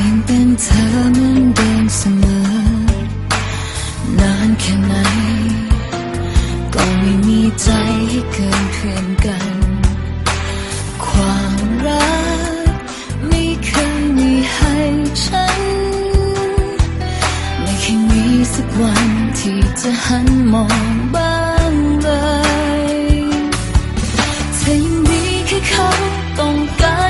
องเป็นเธอมืนเดิมเสมอนานแค่ไหน ก็ไม่มีใจให้เกินเพื่อนกัน ความรักไม่เคยมีให้ฉัน ไม่เคยมีสักวันที่จะหันมองบางเลยเธอมีแค่เขาต้องการ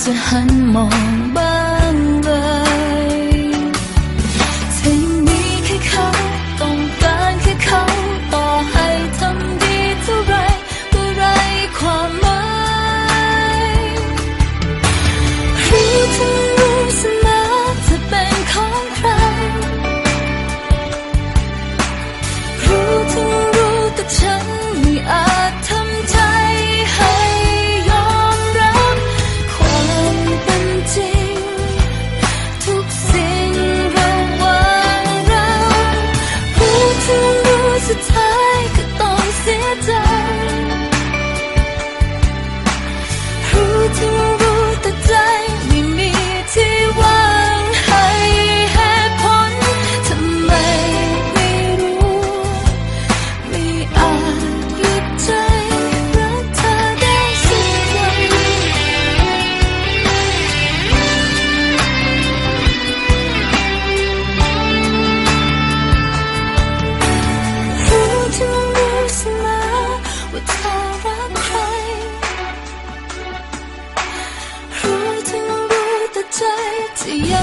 这很忙吧？Yeah.